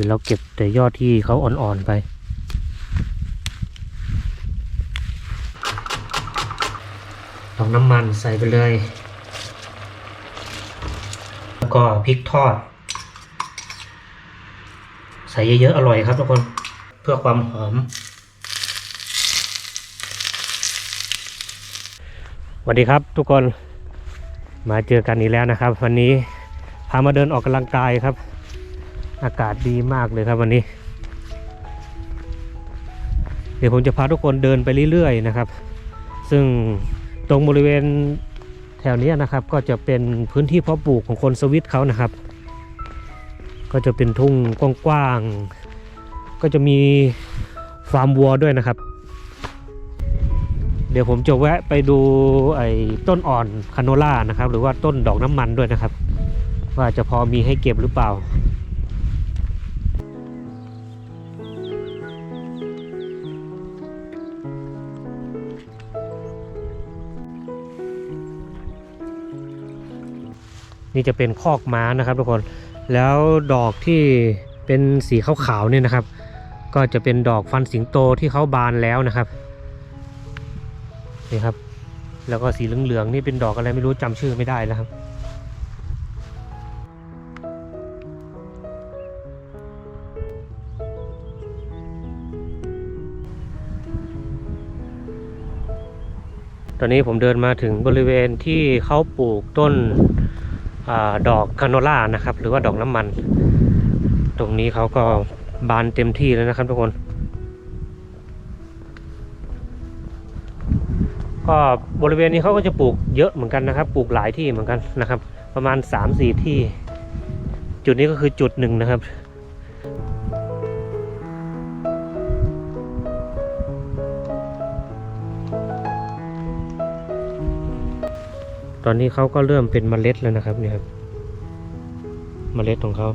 รือเราเก็บแต่ยอดที่เขาอ่อนๆไปลองน้ำมันใส่ไปเลย แล้วก็พริกทอด ใส่เยอะๆ อร่อยครับทุกคน เพื่อความหอมสวัสดีครับทุกคนมาเจอกันอีกแล้วนะครับ วันนี้พามาเดินออกกำลังกายครับ อากาศดีมากเลยครับวันนี้ เดี๋ยวผมจะพาทุกคนเดินไปเรื่อยๆนะครับ ซึ่งตรงบริเวณแถวนี้นะครับ ก็จะเป็นพื้นที่เพาะปลูกของคนสวิตเขานะครับ ก็จะเป็นทุ่งกว้างๆก็จะมีฟาร์มวัวด้วยนะครับ เดี๋ยวผมจะแวะไปดูไอ้ต้นอ่อนคาโนล่านะครับ หรือว่าต้นดอกน้ำมันด้วยนะครับ ว่าจะพอมีให้เก็บหรือเปล่า นี่จะเป็นคอกม้านะครับทุกคนแล้วดอกที่เป็นสีขาวๆเนี่ยนะครับ ก็จะเป็นดอกฟันสิงโตที่เขาบานแล้วนะครับนี่ครับ แล้วก็สีเหลืองๆนี่เป็นดอกอะไรไม่รู้จำชื่อไม่ได้แล้วครับตอนนี้ผมเดินมาถึงบริเวณที่เขาปลูกต้น อดอกคาโนล่านะครับ หรือว่าดอกน้ำมัน ตรงนี้เขาก็บานเต็มที่แล้วนะครับทุกคน ก็บริเวณนี้เขาก็จะปลูกเยอะเหมือนกันนะครับ ปลูกหลายที่เหมือนกันนะครับ ประมาณ 3-4 ที่ จุดนี้ก็คือจุดหนึ่งนะครับ อนนี้เขาก็เริ่มเป็นเมล็ดแล้วนะครับเนี่ยครับเมล็ดของเขา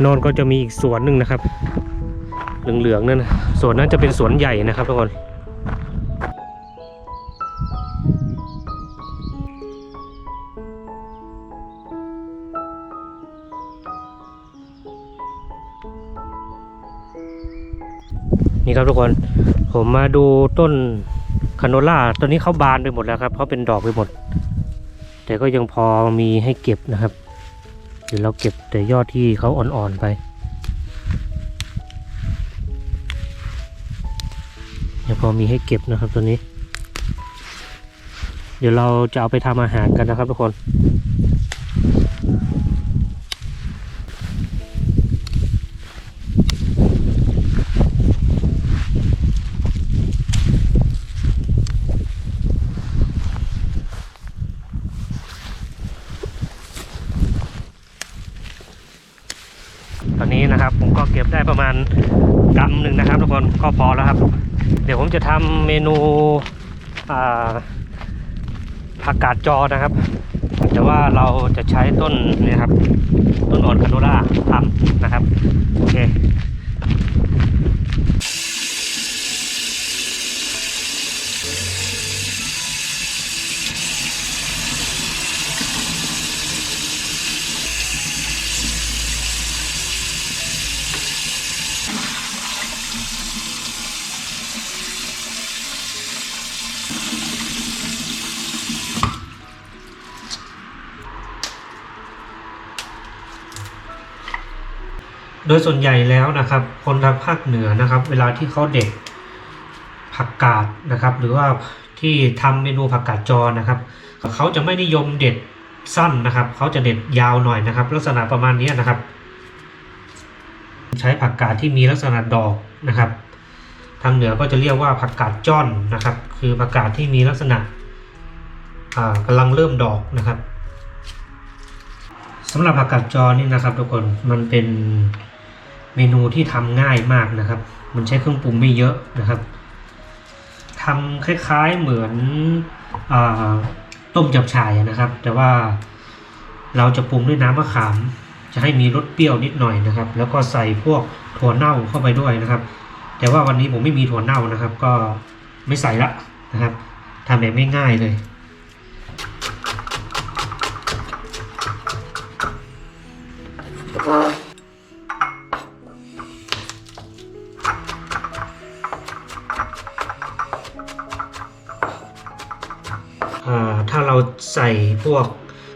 โนอนก็จะมีอีกสวนหนึ่งนะครับ เหลืองๆนั่นนะสวนนั้นจะเป็นสวนใหญ่นะครับทุกคน นี่ครับทุกคนผมมาดูต้นคาโนล่าต้นนี้เขาบานไปหมดแล้วครับเขาเป็นดอกไปหมด แต่ก็ยังพอมีให้เก็บนะครับเดี๋ยวเราเก็บแต่ยอดที่เขาอ่อนๆไปยังพอมีให้เก็บนะครับตัวนี้ เดี๋ยวเราจะเอาไปทำอาหารกันนะครับทุกคน ตอนนี้นะครับผมก็เก็บได้ประมาณกำหนึ่งนะ ครับทุกคนก็พอแล้วครับ เดี๋ยวผมจะทำเมนูผักกาดจอนะครับ แต่ว่าเราจะใช้ต้นนี่ครับ ต้นอ่อนคาโนล่าทำนะครับ โอเค โดยส่วนใหญ่แล้วนะครับ คนทางภาคเหนือนะครับ เวลาที่เขาเด็ดผักกาดนะครับ หรือว่าที่ทำเมนูผักกาดจอนะครับ เขาจะไม่นิยมเด็ดสั้นนะครับ เขาจะเด็ดยาวหน่อยนะครับ ลักษณะประมาณนี้นะครับ ใช้ผักกาดที่มีลักษณะดอกนะครับ ทางเหนือก็จะเรียกว่าผักกาดจ้อนนะครับ คือผักกาดที่มีลักษณะอ่ากำลังเริ่มดอกนะครับสำหรับผักกาดจอนี่นะครับทุกคนมันเป็น เมนูที่ทำง่ายมากนะครับ มันใช้เครื่องปรุงไม่เยอะนะครับทำคล้ายๆเหมือนอต้มจับฉ่ายนะครับ แต่ว่าเราจะปรุงด้วยน้ำมะขาม จะให้มีรสเปรี้ยวนิดหน่อยนะครับ แล้วก็ใส่พวกถั่วเน่าเข้าไปด้วยนะครับ แต่ว่าวันนี้ผมไม่มีถั่วเน่านะครับ ก็ไม่ใส่ละนะครับทำแบบง่ายๆเลยอ่ ใส่พวก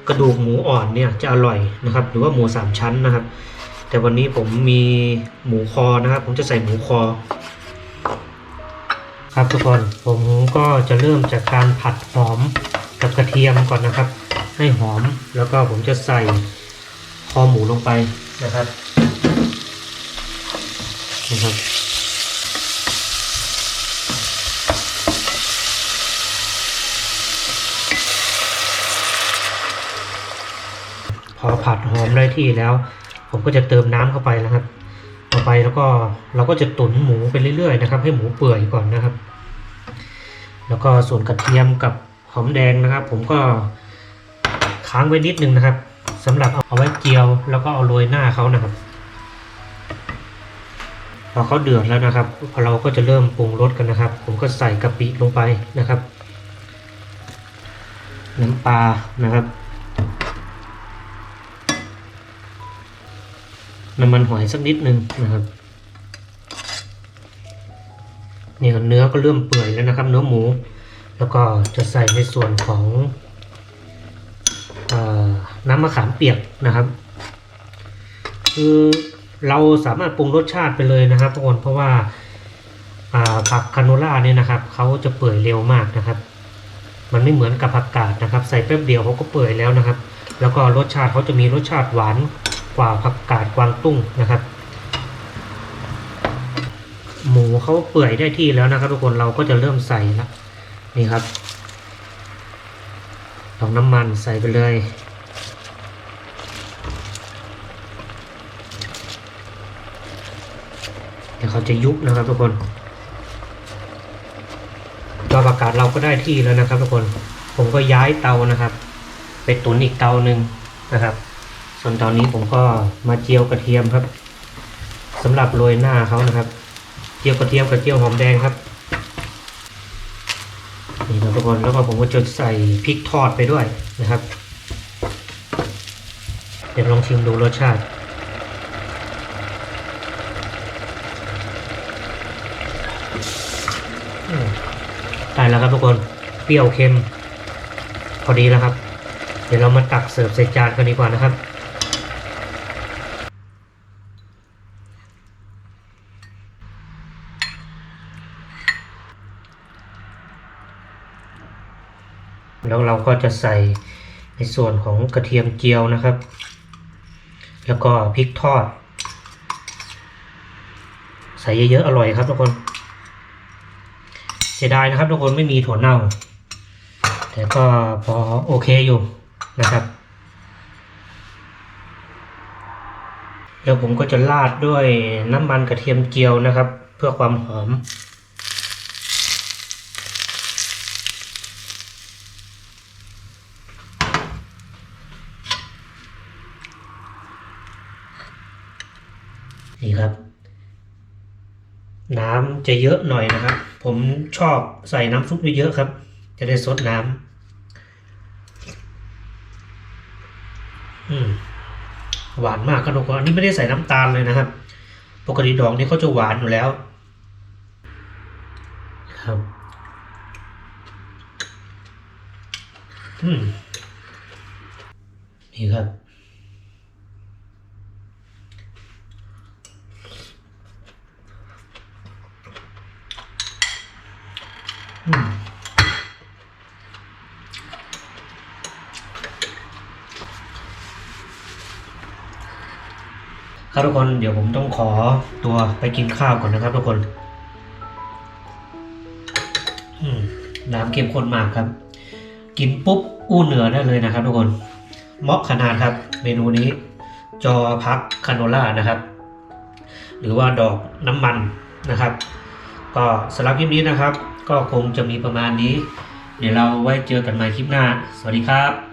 กระดูกหมูอ่อนเนี่ยจะอร่อยนะครับ หรือว่าหมูสามชั้นนะครับ แต่วันนี้ผมมีหมูคอนะครับ ผมจะใส่หมูคอ ครับทุกคนผมก็จะเริ่มจากการผัดหอมกับกระเทียมก่อนนะครับ ให้หอมแล้วก็ผมจะใส่คอหมูลงไปนะครับนะครับ พอผัดหอม ได้ที่แล้ว ผมก็จะเติมน้ำเข้าไปนะครับต่อไปแล้วก็เราก็จะตุ๋นหมูไปเรื่อยๆนะครับ ให้หมูเปื่อยก่อนนะครับ แล้วก็ส่วนกระเทียมกับหอมแดงนะครับ ผมก็ค้างไว้นิดนึงนะครับสำหรับเอาไว้เจียว แล้วก็เอาโรยหน้าเขานะครับพอเขาเดือดแล้วนะครับเราก็จะเริ่มปรุงรสกันนะครับ ผมก็ใส่กะปิลงไปนะครับ น้ำปลานะครับ น้ำมันหอยสักนิดนึงนะครับนี่ก็เนื้อก็เริ่มเปื่อยแล้วนะครับ เนื้อหมู แล้วก็จะใส่ในส่วนของอน้ำมะขามเปียกนะครับ คือเราสามารถปรุงรสชาติไปเลยนะครับทุกคนเพราะว่าอ่าผักคาโนล่าเนี่ยนะครับเขาจะเปื่อยเร็วมากนะครับ มันไม่เหมือนกับผักกาดนะครับ ใส่แป๊บเดียวเขาก็เปื่อยแล้วนะครับ แล้วก็รสชาติเขาจะมีรสชาติหวาน กว่าผักกาดกวางตุ้งนะครับ หมูเขาเปื่อยได้ที่แล้วนะครับ ทุกคนเราก็จะเริ่มใส่ละนี่ครับลองน้ำมันใส่ไปเลยเดี๋ยวเขาจะยุบนะครับทุกคนตัวประกาศเราก็ได้ที่แล้วนะครับทุกคน ผมก็ย้ายเตานะครับ ไปตุ๋นอีกเตาหนึ่งนะครับ ส่วนตอนนี้ผมก็มาเจียวกระเทียมครับสำหรับโรยหน้าเขานะครับ เจียวกระเทียมกับเจียวหอมแดงครับนี่ครับทุกคนแล้วก็ผมก็จะใส่พริกทอดไปด้วยนะครับ เดี๋ยวลองชิมดูรสชาติได้แล้วครับทุกคนเปรี้ยวเค็ม พอดีแล้วครับ เดี๋ยวเรามาตักเสิร์ฟใส่จานกันดีกว่านะครับ แล้วเราก็จะใส่ในส่วนของกระเทียมเจียวนะครับ แล้วก็พริกทอด ใส่เยอะๆอร่อยครับทุกคนเสียดายนะครับทุกคนไม่มีถั่วเน่า แต่ก็พอโอเคอยู่นะครับ แล้วผมก็จะราดด้วยน้ำมันกระเทียมเจียวนะครับ เพื่อความหอม นี่ครับ น้ำจะเยอะหน่อยนะครับ ผมชอบใส่น้ำซุปเยอะๆครับ จะได้ซดน้ำอืมหวานมากครับทุกคนอันนี้ไม่ได้ใส่น้ำตาลเลยนะครับ ปกติดอกนี้เขาจะหวานอยู่แล้ว ครับ อืมนี่ครับ ครับทุกคน เดี๋ยวผมต้องขอตัวไปกินข้าวก่อนนะครับทุกคน น้ำเข้มข้นมากครับ กินปุ๊บอู้เหนือได้เลยนะครับทุกคนเหมาะขนาดครับ เมนูนี้ จอพักคาโนล่านะครับ หรือว่าดอกน้ำมันนะครับ ก็สำหรับคลิปนี้นะครับ ก็คงจะมีประมาณนี้ เดี๋ยวเราไว้เจอกันใหม่คลิปหน้า สวัสดีครับ